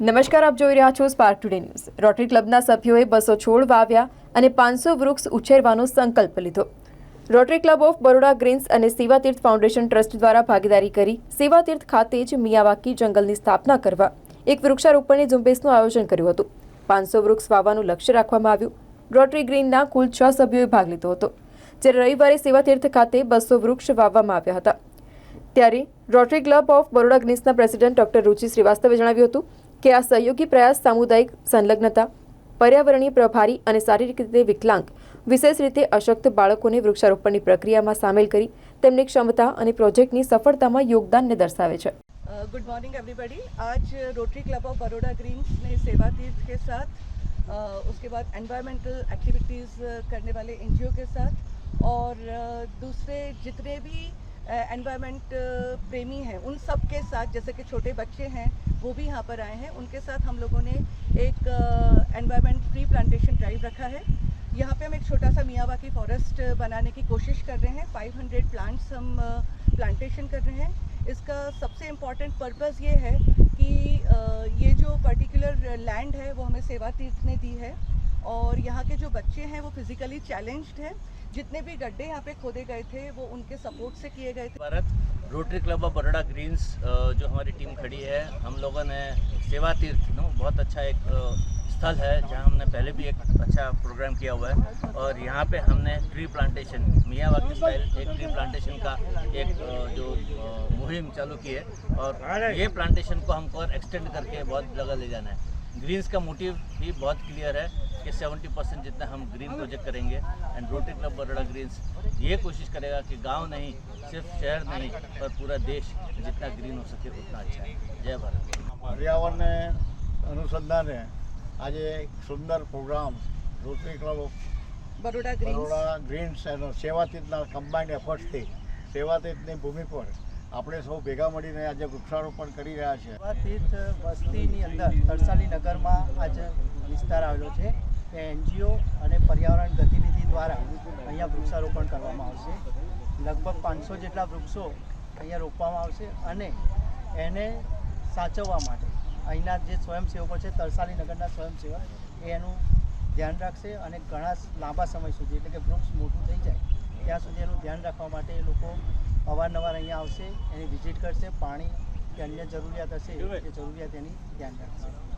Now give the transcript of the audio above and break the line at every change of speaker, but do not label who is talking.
નમસ્કાર, આપ જોઈ રહ્યા છો સ્પાર્ક ટુડે ન્યૂઝ રોટરી ક્લબના સભ્યોએ બસો છોડ વાવ્યા અને પાંચસો વૃક્ષ ઉછેરવાનો સંકલ્પ લીધો. Rotary Club of Baroda Greens અને સેવાતીર્થ ફાઉન્ડેશન ટ્રસ્ટ દ્વારા ભાગીદારી કરી સેવાતીર્થ ખાતે જ મિયાવાકી જંગલની સ્થાપના કરવા એક વૃક્ષારોપણની ઝુંબેશનું આયોજન કર્યું હતું. પાંચસો વૃક્ષ વાવવાનું લક્ષ્ય રાખવામાં આવ્યું. રોટરી ગ્રીનના કુલ છ સભ્યોએ ભાગ લીધો હતો. જ્યારે રવિવારે સેવાતીર્થ ખાતે બસો વૃક્ષ વાવવામાં આવ્યા હતા. ત્યારે રોટરી ક્લબ ઓફ બરોડા ગ્રીન્સના પ્રેસિડેન્ટ ડોક્ટર રુચિ શ્રીવાસ્તવે જણાવ્યું હતું કે આ સહયોગી પ્રયાસ સામુદાયિક સંલગ્નતા પર્યાવરણીય પ્રભારી અને શારીરિક રીતે વિકલાંગ વિશેષ રીતે અશક્ત બાળકોને વૃક્ષારોપણની પ્રક્રિયામાં સામેલ કરી તેમની ક્ષમતા અને પ્રોજેક્ટની સફળતામાં યોગદાનને દર્શાવે છે
गुड मॉर्निंग एवरीबॉडी आज Rotary club of Baroda greens ने सेवा तीर्थ के साथ अ, उसके बाद एनवायरमेंटल एक्टिविटीज़ करने वाले एनजीओ के साथ और अ, दूसरे जितने भी एनवायरमेंट प्रेमी हैं। उन सब के साथ, जैसे कि छोटे बच्चे हैं, वो भी यहाँ पर आए हैं। उनके साथ हम लोगों ने एक एनवायरमेंट ट्री प्लांटेशन ड्राइव रखा है। यहाँ पे हम एक छोटा सा मियावाकी फॉरेस्ट बनाने की कोशिश कर रहे हैं। 500 प्लांट्स हम प्लांटेशन कर रहे हैं। इसका सबसे इंपॉर्टेंट पर्पज़ ये है कि ये जो पर्टिकुलर लैंड है, वो हमें सेवा तीर्थ ने दी है। और यहाँ के जो बच्चे हैं, वो फिजिकली चैलेंज्ड हैं। जितने भी गड्ढे यहाँ पे खोदे गए थे, वो उनके सपोर्ट से किए गए थे।
Bharat Rotary Club of Baroda Greens जो हमारी टीम खड़ी है, हम लोगों ने सेवा तीर्थ, नो, बहुत अच्छा एक स्थल है, जहाँ हमने पहले भी एक अच्छा प्रोग्राम किया हुआ है। और यहाँ पे हमने ट्री प्लांटेशन मियावाकी स्टाइल एक ट्री प्लांटेशन का एक जो मुहिम चालू की है। और ये प्लांटेशन को हमको एक्सटेंड करके बहुत जगह ले जाना है। ग्रीन्स का मोटिव भी बहुत क्लियर है कि 70 परसेंट जितना हम ग्रीन प्रोजेक्ट करेंगे and Rotary club Baroda greens ये कोशिश करेगा कि गांव नहीं सिर्फ शहर नहीं पर पूरा देश जितना ग्रीन हो सके उतना अच्छा है जय भारत
પર્યાવરણને અનુસંધાને આજે એક સુંદર programme Rotary club of
Baroda greens
Baroda greens અને સેવાતીતના કમ્બાઇન્ડ એફર્ટ્સથી સેવાતીતની ભૂમિ પર આપણે સૌ ભેગા મળીને આજે વૃક્ષારોપણ કરી રહ્યા છે.
તીર્થ વસ્તીની અંદર તરસાલી નગરમાં આજે વિસ્તાર આવેલો છે. તે એનજીઓ અને પર્યાવરણ ગતિવિધિ દ્વારા અહીંયા વૃક્ષારોપણ કરવામાં આવશે. લગભગ પાંચસો જેટલા વૃક્ષો અહીંયા રોપવામાં આવશે અને એને સાચવવા માટે અહીંના જે સ્વયંસેવકો છે, તરસાલી નગરના સ્વયંસેવક એનું ધ્યાન રાખશે અને ઘણા લાંબા સમય સુધી, એટલે કે વૃક્ષ મોટું થઈ જાય. ત્યાં સુધી એનું ધ્યાન રાખવા માટે એ લોકો અવારનવાર અહીંયા આવશે, એની વિઝિટ કરશે, પાણી કે અન્ય જરૂરિયાત હશે, એ જરૂરિયાત એની ધ્યાન રાખશે.